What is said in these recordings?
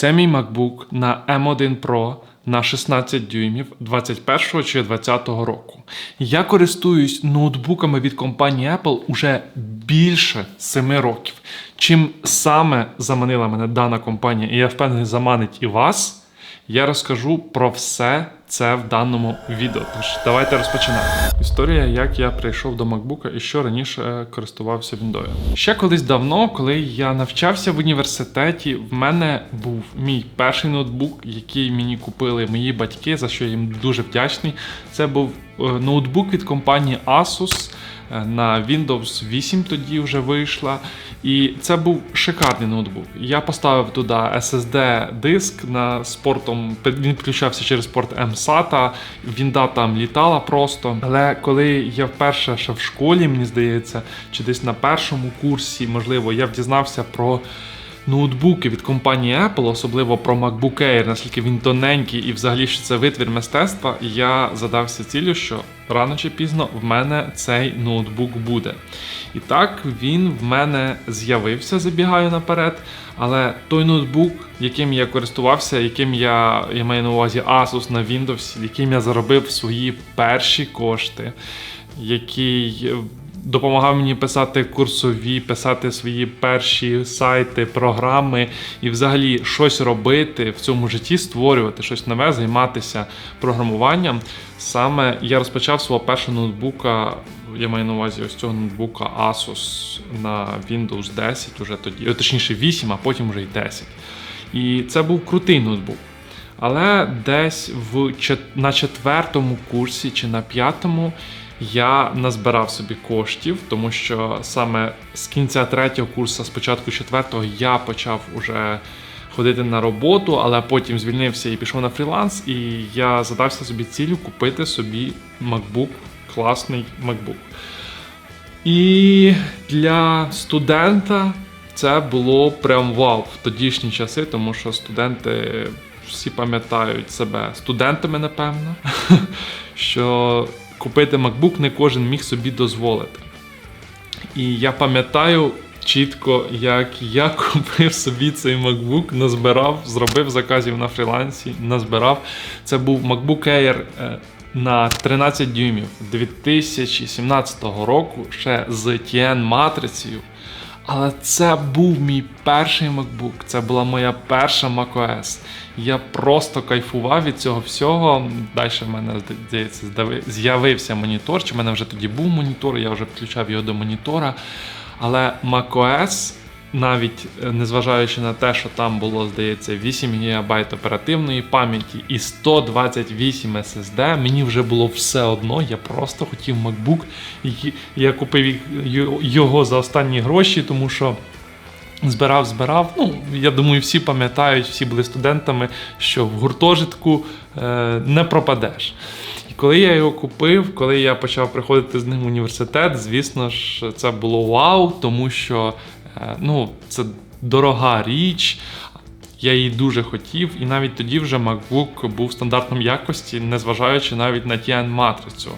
Це мій MacBook на M1 Pro на 16 дюймів 21 чи 20 року. Я користуюсь ноутбуками від компанії Apple уже більше 7 років. Чим саме заманила мене дана компанія, і я впевнений, заманить і вас. Я розкажу про все це в даному відео. Тож давайте розпочинаємо. Історія, як я прийшов до MacBook і що раніше користувався Windows. Ще колись давно, коли я навчався в університеті, в мене був мій перший ноутбук, який мені купили мої батьки, за що я їм дуже вдячний. Це був е, ноутбук від компанії Asus. Е, На Windows 8 тоді вже вийшла. І це був шикарний ноутбук. Я поставив туди SSD-диск на спортом. Він підключався через порт MSATA, вінда там літала просто. Але коли я вперше ще в школі, мені здається, чи десь на першому курсі, можливо, я дізнався про. Ноутбуки від компанії Apple, особливо про MacBook Air, наскільки він тоненький і взагалі що це витвір мистецтва, я задався ціллю, що рано чи пізно в мене цей ноутбук буде. І так він в мене з'явився, забігаю наперед. Але той ноутбук, яким я користувався, яким я я маю на увазі Asus на Windows, яким я заробив свої перші кошти, який допомагав мені писати курсові, писати свої перші сайти, програми і взагалі щось робити в цьому житті, створювати щось нове, займатися програмуванням. Саме я розпочав свого першого ноутбука. Я маю на увазі ось цього ноутбука Asus на Windows 10, уже тоді, точніше 8, а потім вже й 10. І це був крутий ноутбук. Але десь в на четвертому курсі чи на п'ятому я назбирав собі коштів, тому що саме з кінця третього курсу, з початку четвертого, я почав уже ходити на роботу, але потім звільнився і пішов на фріланс. І я задався собі цілю купити собі MacBook, класний MacBook. І для студента це було прям вау в тодішні часи, тому що студенти всі пам'ятають себе студентами, напевно. що купити MacBook не кожен міг собі дозволити. І я пам'ятаю чітко, як я купив собі цей MacBook, назбирав, зробив заказів на фрілансі, назбирав. Це був MacBook Air е, на 13 дюймів 2017 року ще з TN матрицею. Але це був мій перший MacBook, це була моя перша macOS. Я просто кайфував від цього всього. Далі в мене здається, з'явився монітор. Чи в мене вже тоді був монітор, я вже підключав його до монітора. Але macOS, навіть е, незважаючи на те, що там було, здається, 8 ГБ оперативної пам'яті і 128 SSD, мені вже було все одно. Я просто хотів MacBook. І я купив його за останні гроші, тому що. Збирав, збирав. Ну, я думаю, всі пам'ятають, всі були студентами, що в гуртожитку е, не пропадеш. І коли я його купив, коли я почав приходити з ним в університет, звісно ж, це було вау, тому що ну, це дорога річ. Я її дуже хотів, і навіть тоді вже MacBook був стандартом якості, незважаючи навіть на TN матрицю.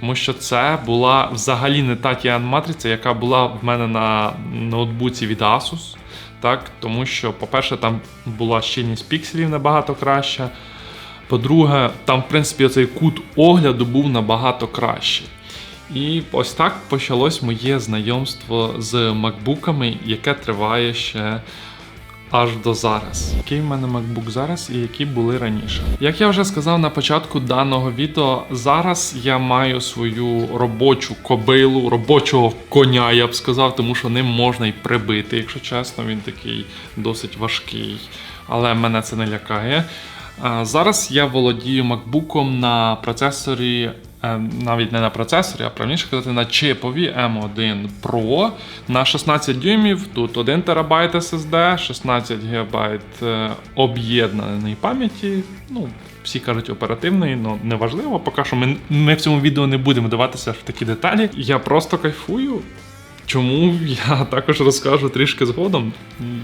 Тому що це була взагалі не та TN матриця, яка була в мене на ноутбуці від Asus. Так? Тому що, по-перше, там була щільність пікселів набагато краща. По-друге, там, в принципі, цей кут огляду був набагато кращий. І ось так почалось моє знайомство з макбуками, яке триває ще аж до зараз. Який в мене MacBook зараз і які були раніше. Як я вже сказав на початку даного відео, зараз я маю свою робочу кобилу, робочого коня, я б сказав, тому що ним можна й прибити, якщо чесно, він такий досить важкий. Але мене це не лякає. Зараз я володію MacBook на процесорі навіть не на процесорі, а правильніше казати на чипові M1 Pro на 16 дюймів. Тут 1 ТБ SSD, 16 ГБ е, об'єднаної пам'яті. Ну, всі кажуть оперативний, але неважливо. Поки що ми, ми в цьому відео не будемо даватися в такі деталі. Я просто кайфую. Чому я також розкажу трішки згодом.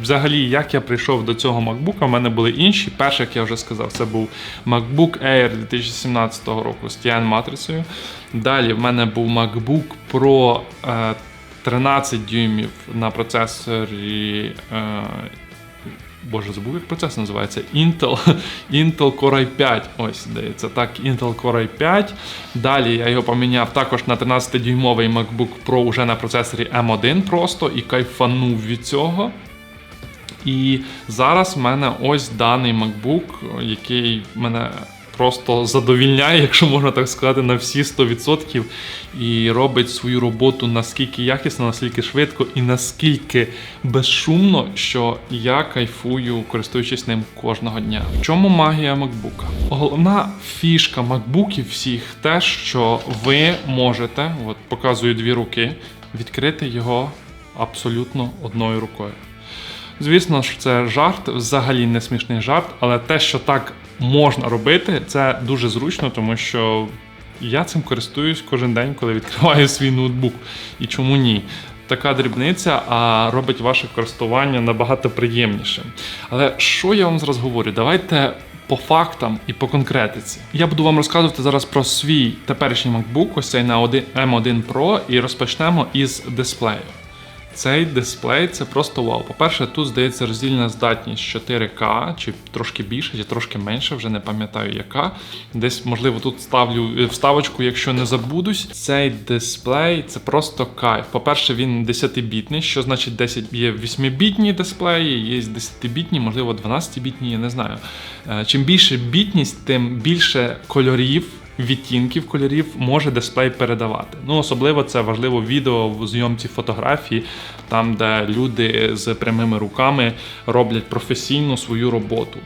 Взагалі, як я прийшов до цього MacBook, у мене були інші. Перший, як я вже сказав, це був MacBook Air 2017 року з TN матрицею. Далі в мене був MacBook Pro 13 е, дюймів на процесорі Боже, забув, як процес називається. Intel, Intel Core i5. Ось, здається, так, Intel Core i5. Далі я його поміняв також на 13-дюймовий MacBook Pro уже на процесорі M1 просто і кайфанув від цього. І зараз в мене ось даний MacBook, який мене просто задовільняє, якщо можна так сказати, на всі 100% і робить свою роботу наскільки якісно, наскільки швидко і наскільки безшумно, що я кайфую, користуючись ним кожного дня. В чому магія MacBook? Головна фішка MacBookів всіх те, що ви можете, от показую дві руки, відкрити його абсолютно одною рукою. Звісно ж, це жарт, взагалі не смішний жарт, але те, що так можна робити, це дуже зручно, тому що я цим користуюсь кожен день, коли відкриваю свій ноутбук. І чому ні? Така дрібниця, а робить ваше користування набагато приємнішим. Але що я вам зараз говорю? Давайте по фактам і по конкретиці. Я буду вам розказувати зараз про свій теперішній MacBook, ось цей на M1 Pro, і розпочнемо із дисплею. Цей дисплей це просто вау. По-перше, тут здається роздільна здатність 4К, чи трошки більше, чи трошки менше, вже не пам'ятаю яка. Десь, можливо, тут ставлю е, вставочку, якщо не забудусь. Цей дисплей це просто кайф. По-перше, він 10-бітний, що значить 10 є 8-бітні дисплеї, є 10-бітні, можливо, 12-бітні, я не знаю. Е, Чим більше бітність, тим більше кольорів відтінків кольорів може дисплей передавати. Ну, особливо це важливо відео в зйомці фотографії, там, де люди з прямими руками роблять професійно свою роботу.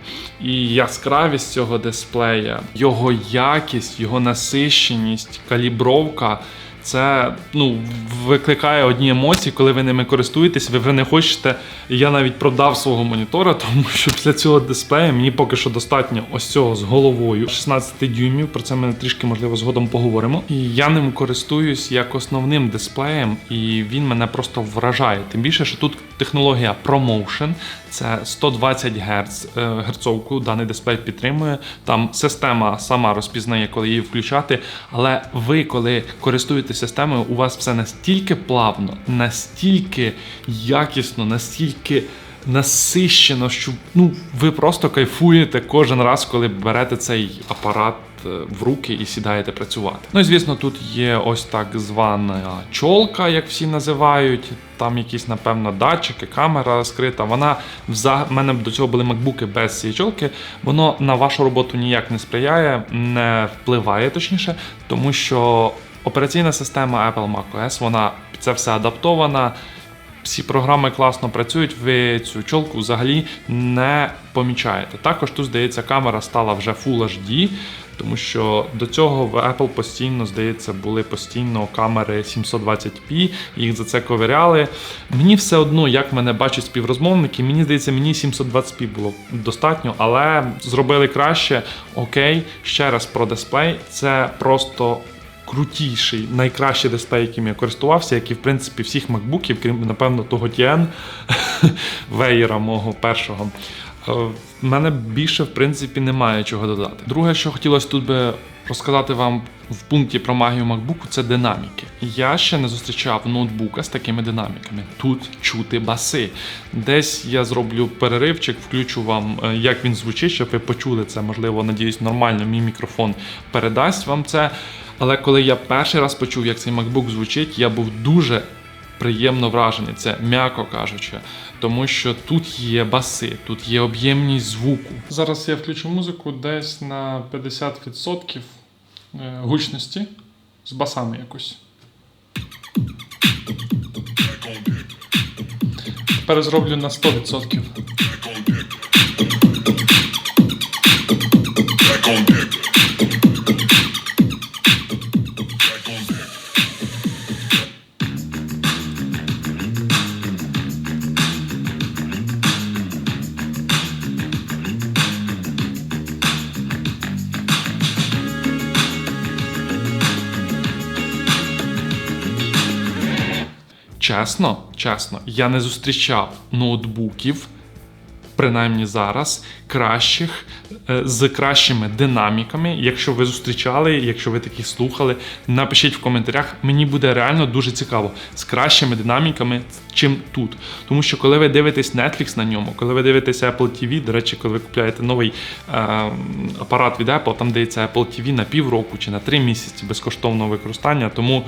І яскравість цього дисплея, його якість, його насищеність, калібровка. Це ну, викликає одні емоції, коли ви ними користуєтесь, ви вже не хочете. Я навіть продав свого монітора, тому що після цього дисплея мені поки що достатньо ось цього з головою 16 дюймів. Про це ми трішки можливо згодом поговоримо. І я ним користуюсь як основним дисплеєм, і він мене просто вражає. Тим більше, що тут технологія ProMotion, це 120 Гц е, герцовку даний дисплей підтримує. Там система сама розпізнає, коли її включати. Але ви, коли користуєтеся системою, у вас все настільки плавно, настільки якісно, настільки. Насищено, що ну ви просто кайфуєте кожен раз, коли берете цей апарат е, в руки і сідаєте працювати. Ну і звісно, тут є ось так звана чолка, як всі називають. Там якісь, напевно, датчики, камера скрита. Вона в мене до цього були макбуки без цієї чолки. Воно на вашу роботу ніяк не сприяє, не впливає точніше, тому що операційна система Apple macOS, вона це все адаптована. Всі програми класно працюють, ви цю чолку взагалі не помічаєте. Також тут, здається, камера стала вже Full HD, тому що до цього в Apple постійно, здається, були постійно камери 720p, їх за це ковиряли. Мені все одно, як мене бачать співрозмовники, мені здається, мені 720p було достатньо, але зробили краще. Окей, ще раз про дисплей. Це просто крутіший, найкращий дисплей, яким я користувався, як і в принципі всіх макбуків, крім, напевно, того TN веєра мого першого. Е, в мене більше, в принципі, немає чого додати. Друге, що хотілося тут би розказати вам в пункті про магію MacBook, це динаміки. Я ще не зустрічав ноутбука з такими динаміками. Тут чути баси. Десь я зроблю переривчик, включу вам, е, як він звучить, щоб ви почули це. Можливо, надіюсь, нормально мій мікрофон передасть вам це. Але коли я перший раз почув, як цей MacBook звучить, я був дуже приємно вражений, це м'яко кажучи, тому що тут є баси, тут є об'ємність звуку. Зараз я включу музику десь на 50% е, гучності з басами якось. Тепер зроблю на 100%. Чесно, чесно, я не зустрічав ноутбуків принаймні зараз, кращих е, з кращими динаміками. Якщо ви зустрічали, якщо ви такі слухали, напишіть в коментарях. Мені буде реально дуже цікаво з кращими динаміками, чим тут. Тому що коли ви дивитесь Netflix на ньому, коли ви дивитесь Apple TV, до речі, коли ви купляєте новий е, апарат від Apple, там дається Apple TV на півроку чи на три місяці безкоштовного використання. Тому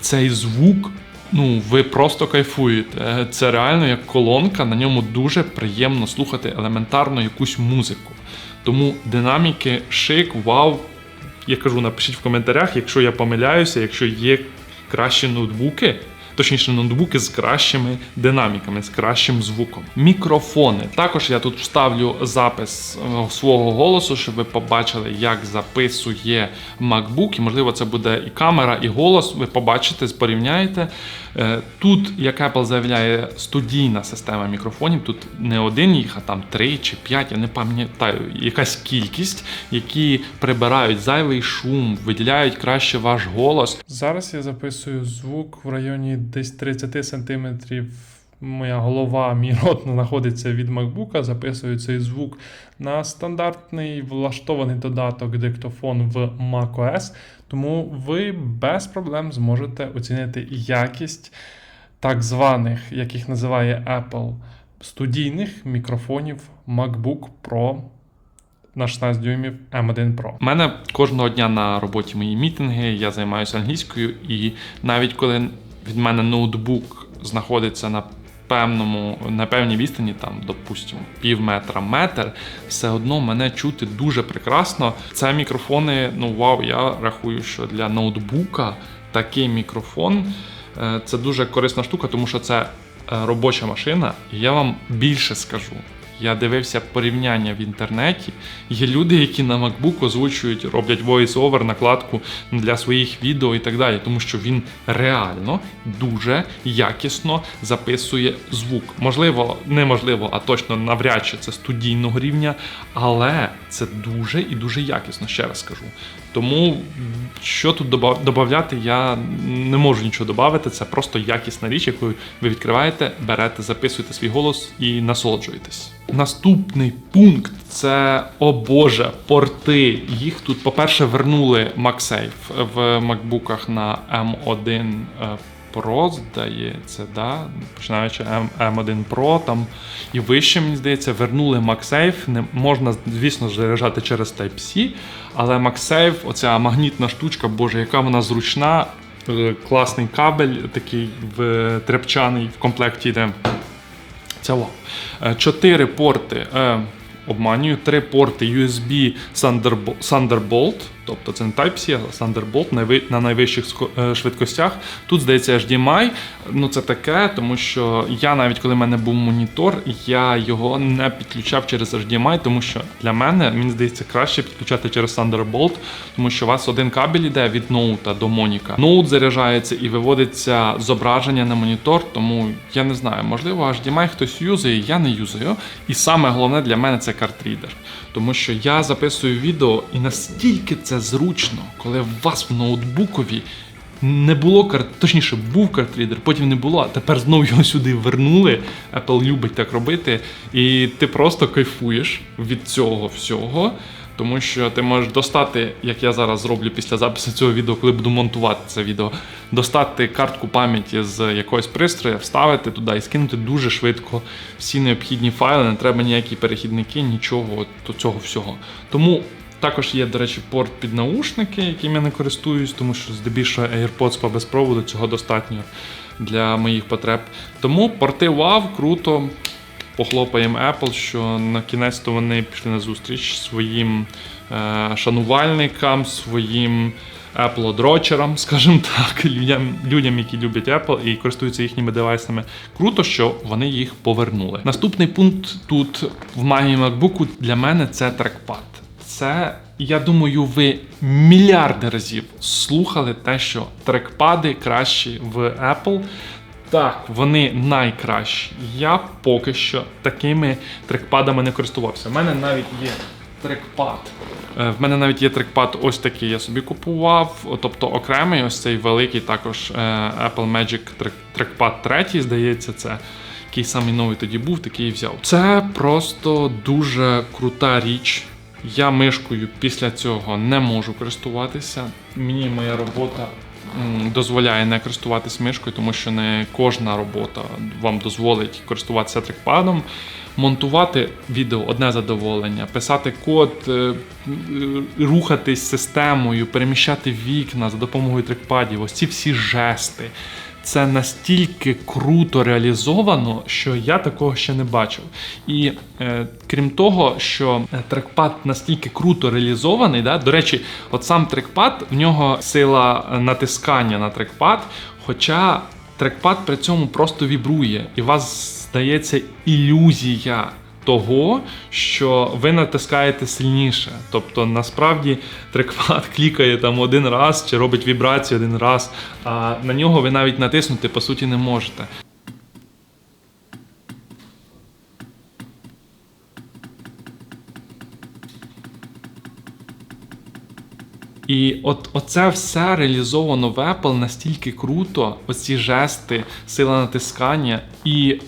цей звук. Ну, ви просто кайфуєте. Це реально як колонка, на ньому дуже приємно слухати елементарно якусь музику. Тому динаміки, шик, вау. Я кажу, напишіть в коментарях, якщо я помиляюся, якщо є кращі ноутбуки, точніше ноутбуки з кращими динаміками, з кращим звуком. Мікрофони. Також я тут вставлю запис е, свого голосу, щоб ви побачили, як записує MacBook. І можливо, це буде і камера, і голос. Ви побачите, порівняєте. Е, Тут, як Apple заявляє, студійна система мікрофонів. Тут не один їх, а там три чи п'ять. Я не пам'ятаю, якась кількість, які прибирають зайвий шум, виділяють краще ваш голос. Зараз я записую звук в районі десь 30 сантиметрів. Моя голова, мій рот знаходиться від MacBook, записую цей звук на стандартний влаштований додаток диктофон в macOS, тому ви без проблем зможете оцінити якість так званих, як їх називає Apple, студійних мікрофонів MacBook Pro на 16 дюймів M1 Pro. У мене кожного дня на роботі мої мітинги, я займаюся англійською, і навіть коли від мене ноутбук знаходиться на певному, на певній відстані, там, допустимо, пів метра, метр, все одно мене чути дуже прекрасно. Це мікрофони, ну вау, я рахую, що для ноутбука такий мікрофон е, це дуже корисна штука, тому що це е, робоча машина, і я вам більше скажу. Я дивився порівняння в інтернеті. Є люди, які на MacBook озвучують, роблять voice-over, накладку для своїх відео і так далі, тому що він реально дуже якісно записує звук. Можливо, неможливо, а точно навряд чи це студійного рівня, але це дуже і дуже якісно, ще раз скажу. Тому що тут додати, я не можу нічого додати. Це просто якісна річ, яку ви відкриваєте, берете, записуєте свій голос і насолоджуєтесь. Наступний пункт це о Боже, порти. Їх тут, по-перше, вернули MagSafe в макбуках на M1 е, Pro, здається, да? починаючи M, M1 Pro там і вище, мені здається, вернули MagSafe. Не можна, звісно заряджати через Type-C, але MagSafe, оця магнітна штучка, боже, яка вона зручна. е, Класний кабель, такий в тряпчаний в комплекті йде. Вау. Е, Чотири порти. Е, обманюю, три порти USB Thunderbo- Thunderbolt, тобто це не Type-C, а Thunderbolt на найвищих е, швидкостях. Тут здається HDMI. Ну це таке, тому що я навіть коли в мене був монітор, я його не підключав через HDMI, тому що для мене мені здається краще підключати через Thunderbolt, тому що у вас один кабель іде від ноута до моніка. Ноут заряджається і виводиться зображення на монітор, тому я не знаю, можливо, HDMI хтось юзає, я не юзаю. І саме головне для мене це картрідер. Тому що я записую відео і настільки це зручно, коли у вас в ноутбукові не було карт, точніше, був картрідер, потім не було, а тепер знову його сюди вернули. Apple любить так робити, і ти просто кайфуєш від цього всього. Тому що ти можеш достати, як я зараз зроблю після запису цього відео, коли буду монтувати це відео, достати картку пам'яті з якогось пристрою, вставити туди і скинути дуже швидко всі необхідні файли, не треба ніякі перехідники, нічого от цього всього. Тому також є, до речі, порт під наушники, яким я не користуюсь, тому що здебільшого AirPods по безпроводу цього достатньо для моїх потреб. Тому порти вау, круто. Похлопаємо Apple, що на кінець то вони пішли на зустріч своїм е, шанувальникам, своїм Apple дрочерам, скажімо так, людям, людям, які люблять Apple і користуються їхніми девайсами. Круто, що вони їх повернули. Наступний пункт тут в магії MacBook для мене це трекпад. Це, я думаю, ви мільярди разів слухали те, що трекпади кращі в Apple. Так, вони найкращі. Я поки що такими трекпадами не користувався. У мене навіть є трекпад. Е, В мене навіть є трекпад ось такий я собі купував. Тобто окремий ось цей великий також е, Apple Magic трек- трекпад третій, здається, це. який самий новий тоді був, такий і взяв. Це просто дуже крута річ. Я мишкою після цього не можу користуватися. Мені моя робота дозволяє не користуватись мишкою, тому що не кожна робота вам дозволить користуватися трекпадом. Монтувати відео одне задоволення, писати код, е, е, рухатись системою, переміщати вікна за допомогою трекпадів, ось ці всі жести. Це настільки круто реалізовано, що я такого ще не бачив. І е, крім того, що е, трекпад настільки круто реалізований, да, до речі, от сам трекпад, в нього сила е, натискання на трекпад, хоча трекпад при цьому просто вібрує, і у вас здається ілюзія того, що ви натискаєте сильніше. Тобто, насправді трекпад клікає там один раз чи робить вібрацію один раз, а на нього ви навіть натиснути по суті не можете. І от оце все реалізовано в Apple настільки круто, оці жести, сила натискання. І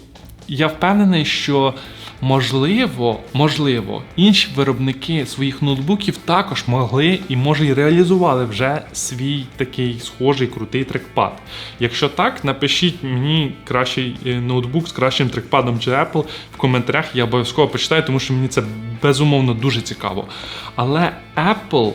я впевнений, що можливо, можливо, інші виробники своїх ноутбуків також могли і може й реалізували вже свій такий схожий крутий трекпад. Якщо так, напишіть мені кращий е, ноутбук з кращим трекпадом чи Apple в коментарях. Я обов'язково почитаю, тому що мені це безумовно дуже цікаво. Але Apple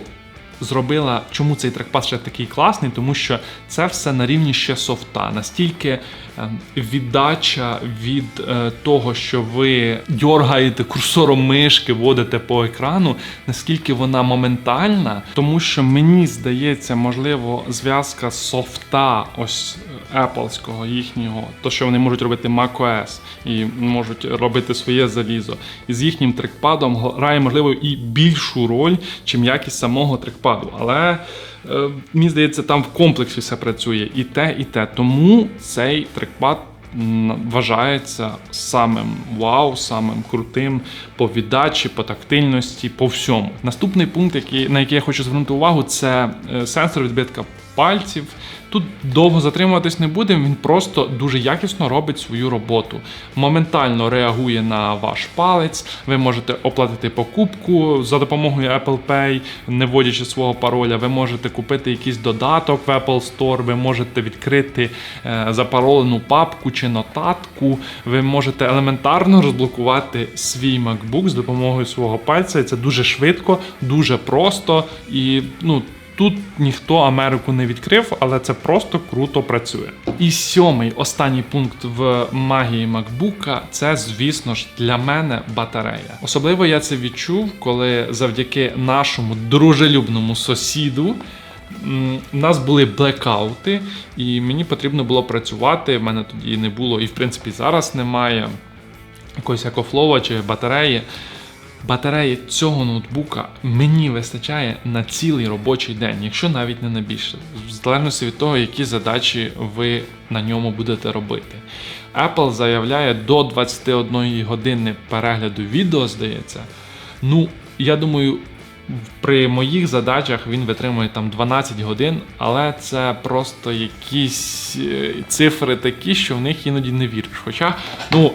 зробила, чому цей трекпад ще такий класний, тому що це все на рівні ще софта. Настільки ем, віддача від е, того, що ви дьоргаєте курсором мишки, водите по екрану, наскільки вона моментальна, тому що мені здається, можливо, зв'язка софта, ось Appleського їхнього, то що вони можуть робити macOS і можуть робити своє залізо, і з їхнім трекпадом грає, можливо, і більшу роль, чим якість самого трекпаду. Але е, мені здається, там в комплексі все працює і те, і те. Тому цей трекпад вважається самим вау, самим крутим по віддачі, по тактильності, по всьому. Наступний пункт, який, на який я хочу звернути увагу, це е, сенсор відбитка пальців. Тут довго затримуватись не будемо, він просто дуже якісно робить свою роботу. Моментально реагує на ваш палець. Ви можете оплатити покупку за допомогою Apple Pay, не вводячи свого пароля. Ви можете купити якийсь додаток в Apple Store, ви можете відкрити е, запаролену папку чи нотатку. Ви можете елементарно розблокувати свій MacBook з допомогою свого пальця. Це дуже швидко, дуже просто і ну. Тут ніхто Америку не відкрив, але це просто круто працює. І сьомий останній пункт в магії MacBook – це, звісно ж, для мене батарея. Особливо я це відчув, коли завдяки нашому дружелюбному сусіду. У нас були блекаути, і мені потрібно було працювати. В мене тоді не було, і в принципі зараз немає якогось екофлова чи батареї. Батареї цього ноутбука мені вистачає на цілий робочий день, якщо навіть не на більше, в залежності від того, які задачі ви на ньому будете робити. Apple заявляє до 21 години перегляду відео, здається. Ну, я думаю, при моїх задачах він витримує там 12 годин, але це просто якісь е, цифри такі, що в них іноді не віриш. Хоча, ну.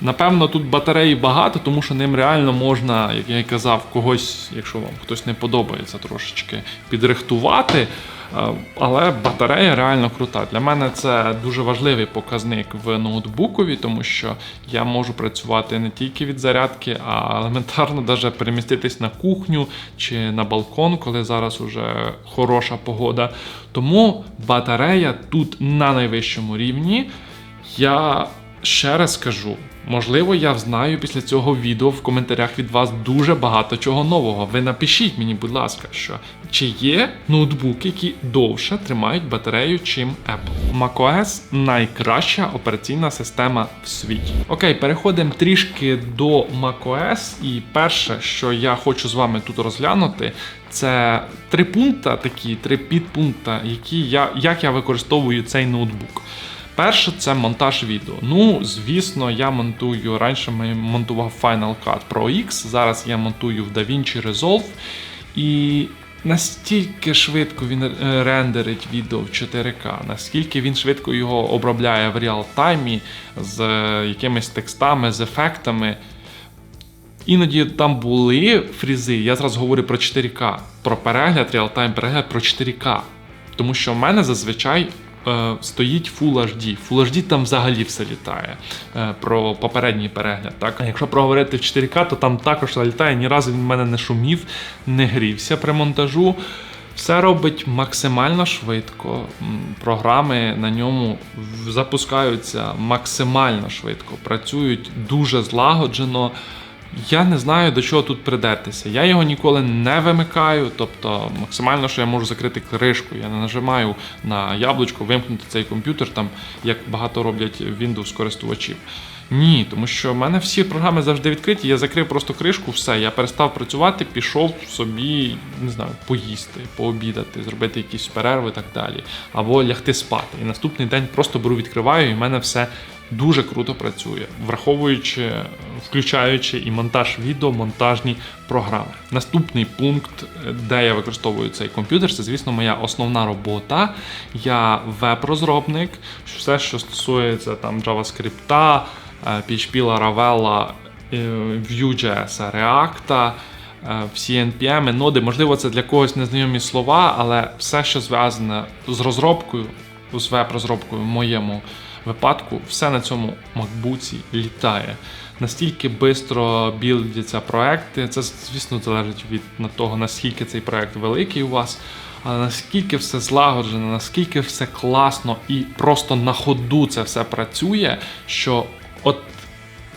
Напевно, тут батареї багато, тому що ним реально можна, як я і казав, когось, якщо вам хтось не подобається, трошечки підрихтувати. Е, Але батарея реально крута. Для мене це дуже важливий показник в ноутбукові, тому що я можу працювати не тільки від зарядки, а елементарно навіть переміститись на кухню чи на балкон, коли зараз уже хороша погода. Тому батарея тут на найвищому рівні. Я ще раз скажу, можливо, я знаю після цього відео в коментарях від вас дуже багато чого нового. Ви напишіть мені, будь ласка, що чи є ноутбуки, які довше тримають батарею, чим Apple. macOS найкраща операційна система в світі. Окей, переходимо трішки до macOS. І перше, що я хочу з вами тут розглянути, це три пункти, такі три підпункти, які я як я використовую цей ноутбук. Перше це монтаж відео. Ну, звісно, я монтую. Раніше монтував Final Cut Pro X, зараз я монтую в DaVinci Resolve. І настільки швидко він е, рендерить відео в 4К, наскільки він швидко його обробляє в реал-таймі з е, якимись текстами, з ефектами. Іноді там були фрізи, я зараз говорю про 4К, про перегляд, реал-тайм перегляд про 4К. Тому що в мене зазвичай стоїть Full HD. Full HD там взагалі все літає. Е, про попередній перегляд. Так? Якщо проговорити в 4К, то там також літає. Ні разу він в мене не шумів, не грівся при монтажу. Все робить максимально швидко. Програми на ньому запускаються максимально швидко, працюють дуже злагоджено. Я не знаю до чого тут придертися. Я його ніколи не вимикаю, тобто максимально, що я можу закрити кришку. Я не нажимаю на яблучко, вимкнути цей комп'ютер, там як багато роблять Windows користувачів. Ні, тому що в мене всі програми завжди відкриті. Я закрив просто кришку, все. Я перестав працювати, пішов собі, не знаю, поїсти, пообідати, зробити якісь перерви і так далі. Або лягти спати. І наступний день просто беру, відкриваю, і в мене все дуже круто працює, враховуючи, включаючи і монтаж відео, монтажні програми. Наступний пункт, де я використовую цей комп'ютер, це, звісно, моя основна робота. Я веб-розробник, все, що стосується там JavaScript, е, PHP, Laravel, е, Vue.js, React, е, всі NPM, ноди. Можливо, це для когось незнайомі слова, але все, що зв'язане з розробкою, з веб-розробкою в моєму випадку, все на цьому MacBook літає. Настільки швидко білдяться проекти, це, звісно, залежить від того, наскільки цей проект великий у вас. Але наскільки все злагоджено, наскільки все класно і просто на ходу це все працює, що от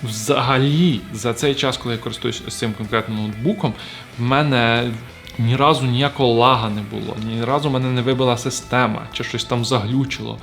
взагалі за цей час, коли я користуюсь ось цим конкретним ноутбуком, в мене ні разу ніякого лага не було, ні разу мене не вибила система чи щось там заглючило.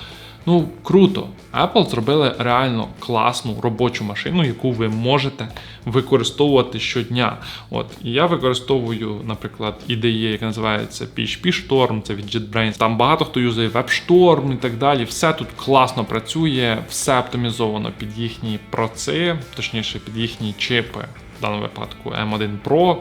Ну, круто. Apple зробили реально класну робочу машину, яку ви можете використовувати щодня. От я використовую, наприклад, IDE, яка називається PHP Storm, це від JetBrains. Там багато хто юзає WebStorm і так далі. Все тут класно працює, все оптимізовано під їхні проци, точніше під їхні чипи, в даному випадку M1 Pro.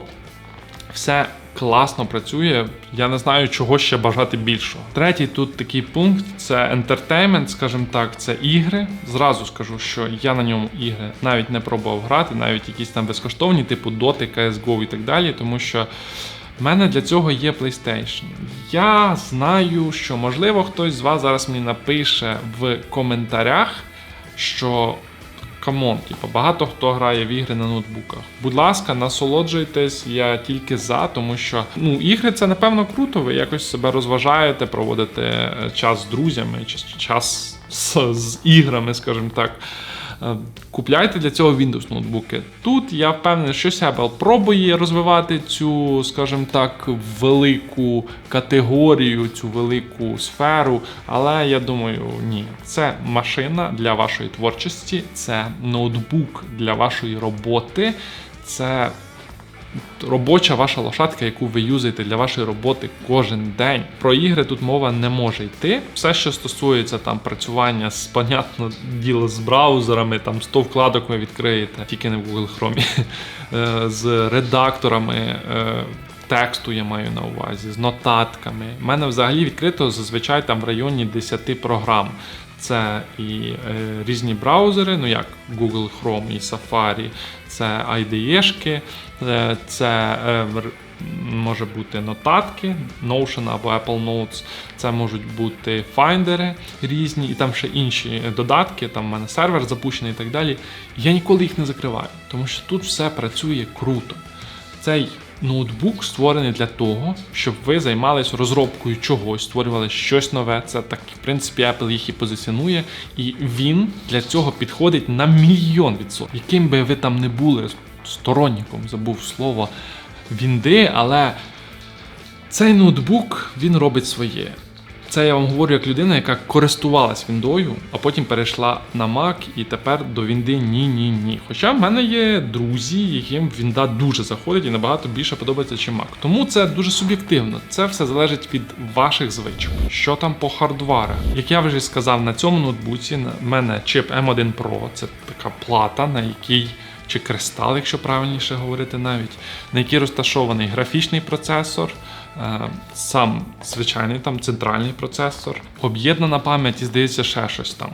Все класно працює. Я не знаю, чого ще бажати більшого. Третій тут такий пункт це entertainment, скажімо так, це ігри. Зразу скажу, що я на ньому ігри навіть не пробував грати, навіть якісь там безкоштовні, типу Dota, CSGO і так далі, тому що. В мене для цього є PlayStation. Я знаю, що можливо хтось з вас зараз мені напише в коментарях, що камон, типу, багато хто грає в ігри на ноутбуках. Будь ласка, насолоджуйтесь, я тільки за, тому що ну, ігри це напевно круто. Ви якось себе розважаєте, проводите е, час з друзями, чи час з, з іграми, скажімо так. Е, Купляйте для цього Windows ноутбуки. Тут я впевнений, що Apple пробує розвивати цю, скажімо так, велику категорію, цю велику сферу. Але я думаю, ні, це машина для вашої творчості, це ноутбук для вашої роботи, це робоча ваша лошадка, яку ви юзаєте для вашої роботи кожен день. Про ігри тут мова не може йти. Все, що стосується там працювання з понятно діло з браузерами, там 100 вкладок ви відкриєте, тільки не в Google Chrome, е, з редакторами. е, Тексту я маю на увазі, з нотатками. У мене взагалі відкрито зазвичай там в районі 10 програм. Це і е, різні браузери, ну як Google Chrome і Safari, це IDE-шки, це е, може бути нотатки, Notion або Apple Notes, це можуть бути файндери різні, і там ще інші додатки, там в мене сервер запущений і так далі. Я ніколи їх не закриваю, тому що тут все працює круто. Цей ноутбук створений для того, щоб ви займалися розробкою чогось, створювали щось нове. Це так, в принципі, Apple їх і позиціонує. І він для цього підходить на мільйон відсотків. Яким би ви там не були сторонником, забув слово Вінди, але цей ноутбук він робить своє. Це я вам говорю як людина, яка користувалась Віндою, а потім перейшла на Mac і тепер до Вінди ні-ні ні. Хоча в мене є друзі, яким Вінда дуже заходить і набагато більше подобається, ніж Mac. Тому це дуже суб'єктивно. Це все залежить від ваших звичок. Що там по хардварах? Як я вже сказав, на цьому ноутбуці в мене чип M1 Pro, це така плата, на якій чи кристал, якщо правильніше говорити навіть, на якій розташований графічний процесор, е, сам звичайний там центральний процесор, об'єднана пам'ять і здається ще щось там.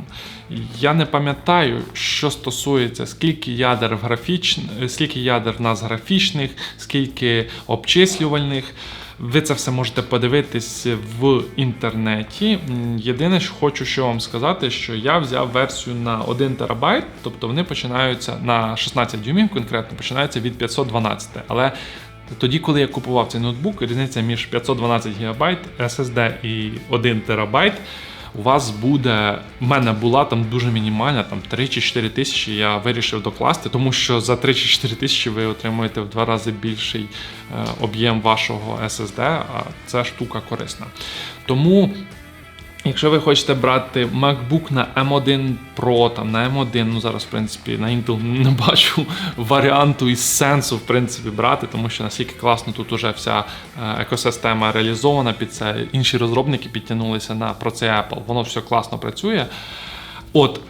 Я не пам'ятаю, що стосується, скільки ядер в графіч... скільки ядер в нас графічних, скільки обчислювальних. Ви це все можете подивитись в інтернеті. Єдине, що хочу що вам сказати, що я взяв версію на 1 терабайт, тобто вони починаються на 16 дюймів, конкретно починаються від 512. Але тоді, коли я купував цей ноутбук, різниця між 512 ГБ SSD і 1 терабайт. У вас буде, в мене була там дуже мінімальна, там 3 чи 4 тисячі. Я вирішив докласти, тому що за 3 чи 4 тисячі ви отримуєте в два рази більший е, об'єм вашого SSD, а це штука корисна. Тому Якщо ви хочете брати MacBook на M1 Pro, там на M1, ну зараз, в принципі, на Intel не бачу варіанту і сенсу, в принципі, брати, тому що наскільки класно тут уже вся е, екосистема реалізована під це. Інші розробники підтягнулися на про це Apple. Воно все класно працює. От.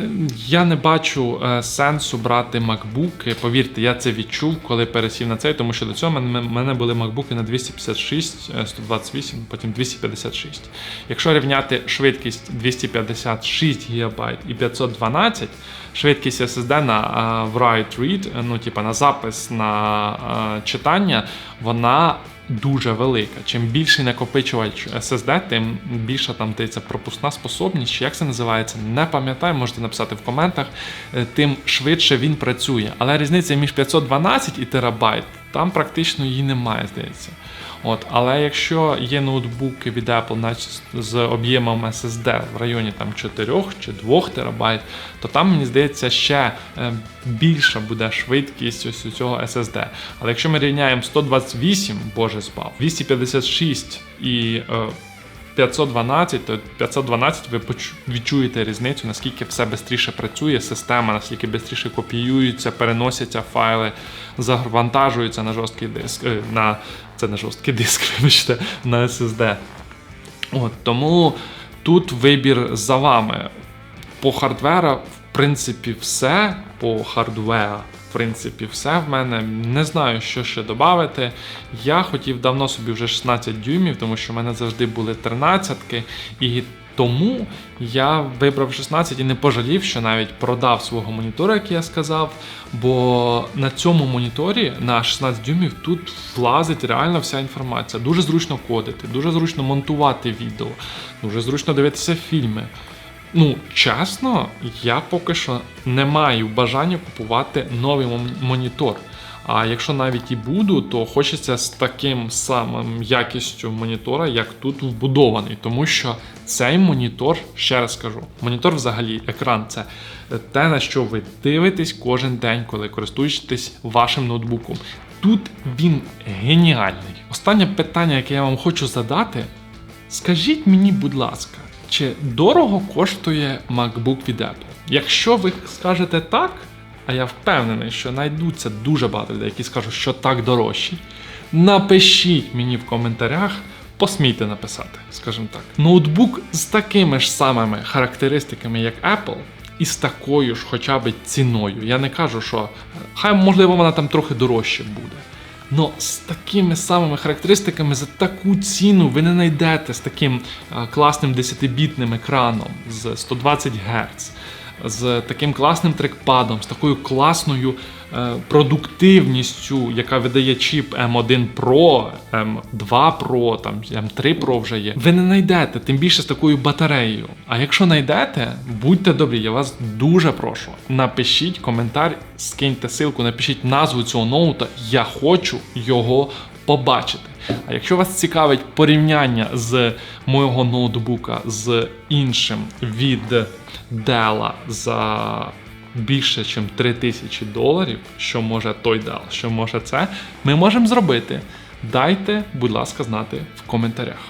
Е, Я не бачу е, сенсу брати MacBook. Повірте, я це відчув, коли пересів на цей, тому що до цього в мене, були MacBook на 256, е, 128, потім 256. Якщо рівняти швидкість 256 ГБ і 512, швидкість SSD на е, write-read, е, ну типа на запис на е, читання, вона дуже велика. Чим більший накопичувач SSD, тим більша там дається пропускна способність, чи як це називається, не пам'ятаю, можете написати в коментах, е, тим швидше він працює. Але різниця між 512 і терабайт, там практично її немає, здається. От, але якщо є ноутбуки від Apple наче з об'ємом SSD в районі там 4 чи 2 терабайт, то там, мені здається, ще е, більша буде швидкість ось у цього SSD. Але якщо ми рівняємо 128, боже збав, 256 і е, 512, то 512 ви відчуєте різницю, наскільки все швидше працює система, наскільки швидше копіюються, переносяться файли, завантажуються на жорсткий диск, е, на це не жорсткий диск, вибачте, на SSD. От, тому тут вибір за вами. По хардвера, в принципі, все. По хардвера, принципі, все в мене. Не знаю, що ще додати. Я хотів давно собі вже 16 дюймів, тому що в мене завжди були 13 і тому я вибрав 16 і не пожалів, що навіть продав свого монітора, як я сказав. Бо на цьому моніторі на 16 дюймів тут влазить реально вся інформація. Дуже зручно кодити, дуже зручно монтувати відео, дуже зручно дивитися фільми. Ну, чесно, я поки що не маю бажання купувати новий монітор. А якщо навіть і буду, то хочеться з таким самим якістю монітора, як тут вбудований. Тому що цей монітор, ще раз кажу, монітор взагалі, екран це те, на що ви дивитесь кожен день, коли користуєтесь вашим ноутбуком. Тут він геніальний. Останнє питання, яке я вам хочу задати, Скажіть мені, будь ласка, чи дорого коштує MacBook від Apple? Якщо ви скажете так, а я впевнений, що знайдуться дуже багато людей, які скажуть, що так дорожчий, напишіть мені в коментарях, посмійте написати, скажімо так. Ноутбук з такими ж самими характеристиками, як Apple, і з такою ж хоча б ціною. Я не кажу, що е, хай можливо вона там трохи дорожче буде. Но з такими самими характеристиками за таку ціну ви не знайдете з таким класним 10-бітним екраном з 120 Гц, з таким класним трекпадом, з такою класною е, продуктивністю, яка видає чіп M1 Pro, M2 Pro, там M3 Pro вже є. Ви не знайдете, тим більше з такою батареєю. А якщо знайдете, будьте добрі, я вас дуже прошу. Напишіть коментар, скиньте ссылку, напишіть назву цього ноута. Я хочу його побачити. А якщо вас цікавить порівняння з мого ноутбука з іншим від Dell за більше, ніж 3 тисячі доларів, що може той дел, що може це, ми можемо зробити. Дайте, будь ласка, знати в коментарях.